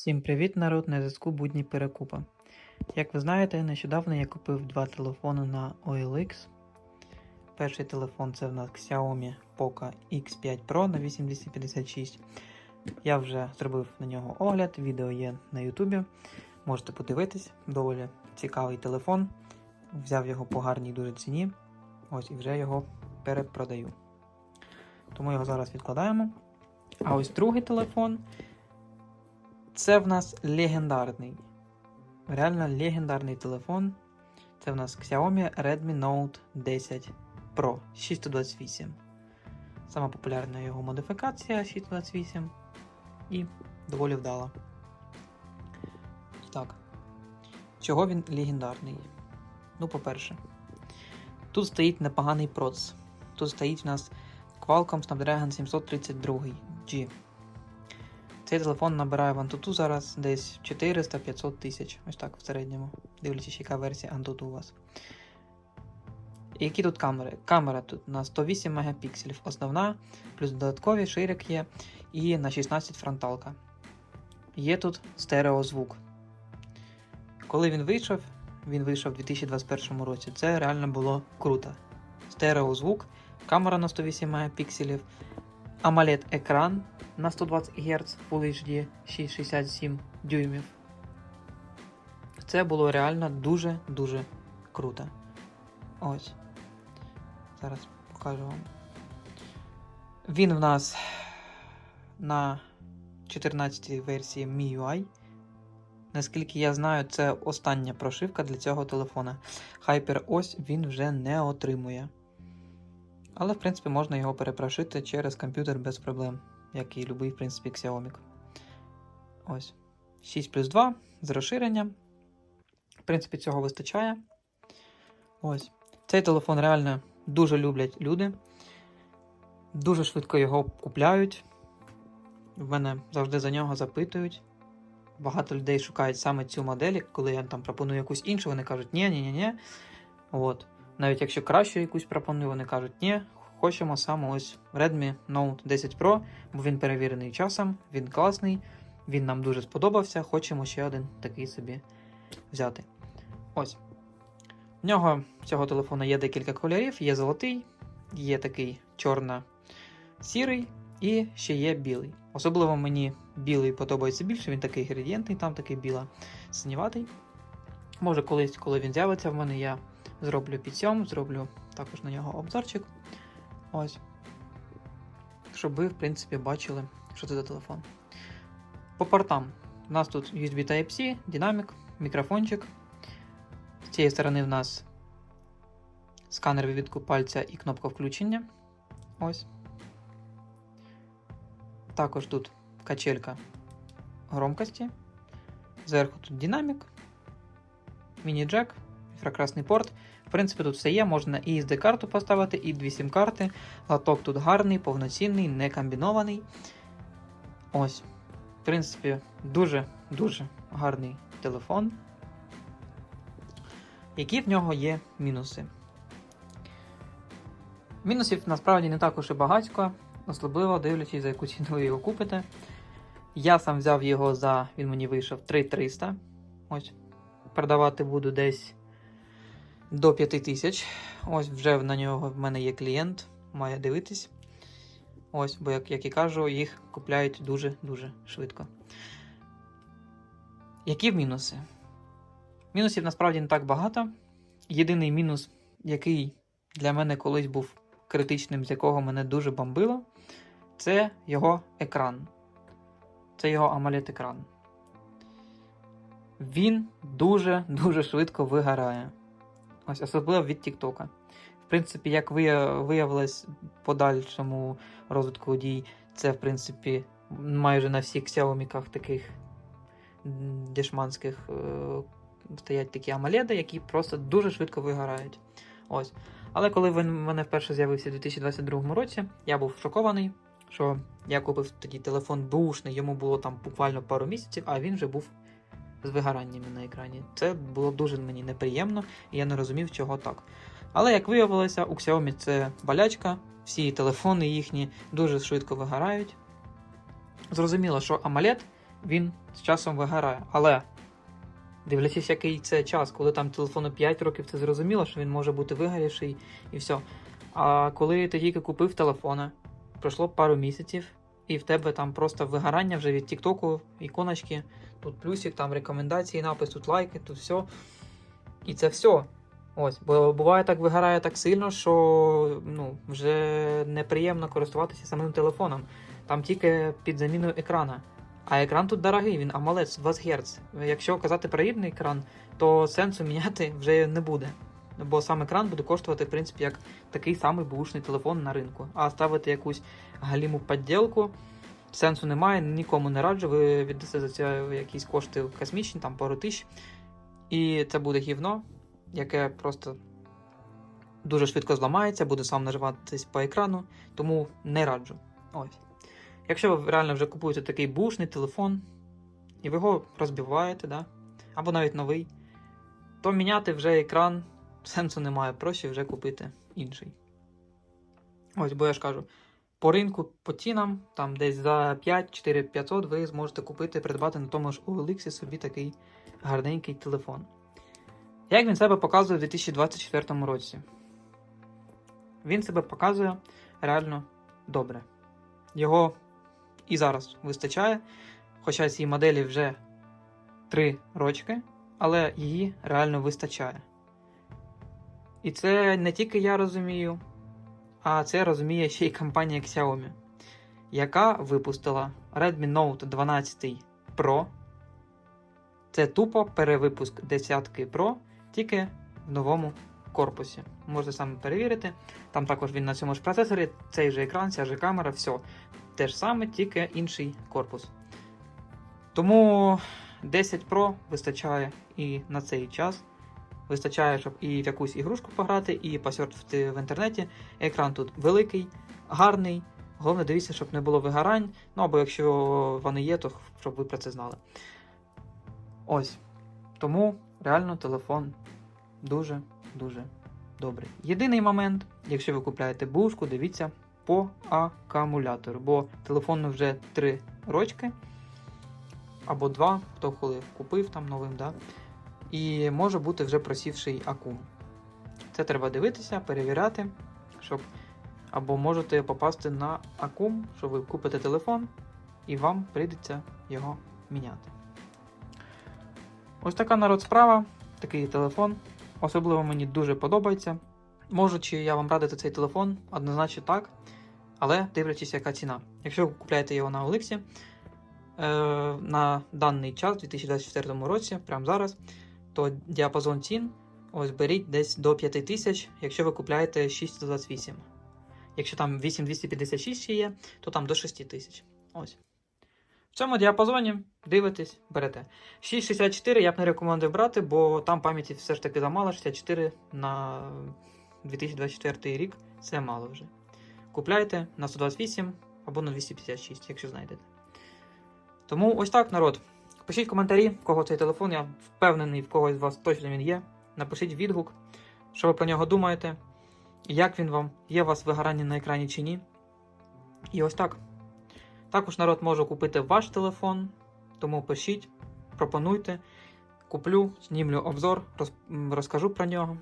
Всім привіт, народ! На зв'язку будні перекупа. Як ви знаєте, нещодавно я купив два телефони на OLX. Перший телефон це в нас Xiaomi Poco X5 Pro на 8256. Я вже зробив на нього огляд, відео є на Ютубі. Можете подивитись, доволі цікавий телефон. Взяв його по гарній дуже ціні. Ось і вже його перепродаю. Тому його зараз відкладаємо. А ось другий телефон. Це в нас легендарний. Реально легендарний телефон. Це в нас Xiaomi Redmi Note 10 Pro 628. Сама популярна його модифікація 628. І доволі вдала. Так. Чого він легендарний? Ну, по-перше, тут стоїть непоганий проц. Тут стоїть в нас Qualcomm Snapdragon 732 G. Цей телефон набирає в Antutu зараз десь 400-500 тисяч. Ось так в середньому. Дивлячись, яка версія Antutu у вас. Які тут камери? Камера тут на 108 мегапікселів основна, плюс додаткові ширик є, і на 16 фронталка. Є тут стереозвук. Коли він вийшов, він вийшов у 2021 році. Це реально було круто. Стереозвук, камера на 108 мегапікселів, AMOLED екран на 120 Гц Full HD 667 дюймів. Це було реально дуже-дуже круто. Ось. Зараз покажу вам. Він в нас на 14-й версії MIUI. Наскільки я знаю, це остання прошивка для цього телефона. HyperOS він вже не отримує. Але, в принципі, можна його перепрошити через комп'ютер без проблем, як і любий, в принципі, Xiaomi. Ось. 6 плюс 2 з розширенням. В принципі, цього вистачає. Ось. Цей телефон реально дуже люблять люди. Дуже швидко його купляють. В мене завжди за нього запитують. Багато людей шукають саме цю модель, коли я там пропоную якусь іншу, вони кажуть, ні, ні, ні, ні. От. Навіть якщо краще якусь пропоную, вони кажуть, ні, хочемо саме ось Redmi Note 10 Pro, бо він перевірений часом, він класний, він нам дуже сподобався, хочемо ще один такий собі взяти. Ось. В нього цього телефону є декілька кольорів, є золотий, є такий чорно-сірий і ще є білий. Особливо мені білий подобається більше, він такий градієнтний, там такий біла синіватий. Може, колись, коли він з'явиться в мене, я зроблю під сьом, зроблю також на нього обзорчик. Ось. Щоб ви, в принципі, бачили, що це за телефон. По портам. У нас тут USB Type-C, динамік, мікрофончик. З цієї сторони в нас сканер відбитку пальця і кнопка включення. Ось. Також тут качелька громкості. Зверху тут динамік, міні-джек, інфракрасний порт. В принципі, тут все є, можна і SD-карту поставити, і дві сім-карти. Латок тут гарний, повноцінний, не комбінований. Ось. В принципі, дуже-дуже гарний телефон. Які в нього є мінуси? Мінусів насправді не також і багатько, особливо дивлячись, за яку ціну ви його купите. Я сам взяв його за, він мені вийшов 3300. Ось. Продавати буду десь до 5000. Ось вже на нього в мене є клієнт, має дивитись. Ось, бо, як, як і кажу, їх купляють дуже-дуже швидко. Які мінуси? Мінусів насправді не так багато. Єдиний мінус, який для мене колись був критичним, з якого мене дуже бомбило, це його екран. Це його AMOLED екран. Він дуже-дуже швидко вигорає. Ось особливо від TikTok. В принципі, як виявилось подальшому розвитку дій, це, в принципі, майже на всіх Xiaomi таких дешманських е, стоять такі AMOLED, які просто дуже швидко вигорають. Ось. Але коли він в мене вперше з'явився у 2022 році, я був шокований, що я купив тоді телефон бушний, йому було там буквально пару місяців, а він вже був з вигораннями на екрані. Це було дуже мені неприємно, і я не розумів, чого так. Але як виявилося, у Xiaomi це болячка, всі телефони їхні дуже швидко вигорають. Зрозуміло, що AMOLED він з часом вигорає. Але дивлячись, який це час, коли там телефону 5 років, це зрозуміло, що він може бути вигорівший і все. А коли ти тільки купив телефона, пройшло пару місяців, і в тебе там просто вигорання вже від Тіктоку, іконочки, тут плюсик, там рекомендації, напис, тут лайки, тут все. І це все. Ось, бо буває так вигорає так сильно, що ну, вже неприємно користуватися самим телефоном. Там тільки під заміною екрана. А екран тут дорогий, він AMOLED 20 Гц. Якщо казати про рідний екран, то сенсу міняти вже не буде. Бо сам екран буде коштувати, в принципі, як такий самий бушний телефон на ринку. А ставити якусь галіму подділку сенсу немає, нікому не раджу. Ви віддасте за це якісь кошти космічні, там пару тисяч. І це буде гівно, яке просто дуже швидко зламається, буде сам наживатись по екрану, тому не раджу. Ось. Якщо ви реально вже купуєте такий бушний телефон, і ви його розбиваєте, да? або навіть новий, то міняти вже екран сенсу немає, проще вже купити інший. Ось, бо я ж кажу, по ринку, по цінам, там десь за 5-4 500 ви зможете купити, придбати на тому ж OLX собі такий гарненький телефон. Як він себе показує у 2024 році? Він себе показує реально добре. Його і зараз вистачає, хоча цій моделі вже 3 рочки, але її реально вистачає. І це не тільки я розумію, а це розуміє ще й компанія Xiaomi, яка випустила Redmi Note 12 Pro. Це тупо перевипуск 10 Pro, тільки в новому корпусі. Можете саме перевірити. Там також він на цьому ж процесорі, цей же екран, ця же камера, все. Те ж саме, тільки інший корпус. Тому 10 Pro вистачає і на цей час. Вистачає, щоб і в якусь ігрушку пограти, і посерфити в інтернеті. Екран тут великий, гарний. Головне, дивіться, щоб не було вигорань. Ну або якщо вони є, то щоб ви про це знали. Ось. Тому реально телефон дуже-дуже добрий. Єдиний момент, якщо ви купляєте бушку, дивіться по акумулятору, бо телефону вже 3 рочки або 2, хто коли купив там новим, да? І може бути вже просівший акум. Це треба дивитися, перевіряти, щоб або можете попасти на акум, що ви купите телефон, і вам прийдеться його міняти. Ось така народ справа, такий телефон. Особливо мені дуже подобається. Можу чи я вам радити цей телефон, однозначно так. Але дивлячись, яка ціна. Якщо ви купуєте його на Олексі е, на даний час, у 2024 році, прямо зараз, то діапазон цін ось беріть десь до 5000, якщо ви купуєте 628. Якщо там 8256 ще є, то там до 6000. Ось. В цьому діапазоні дивитесь, берете. 664 я б не рекомендую брати, бо там пам'яті все ж таки замало. 64 на 2024 рік це мало вже. Купляйте на 128 або на 256, якщо знайдете. Тому ось так, народ. Пишіть коментарі, в кого цей телефон. Я впевнений, в когось з вас точно він є. Напишіть відгук, що ви про нього думаєте, як він вам, є у вас вигорання на екрані чи ні. І ось так. Також народ може купити ваш телефон, тому пишіть, пропонуйте. Куплю, знімлю обзор, розкажу про нього.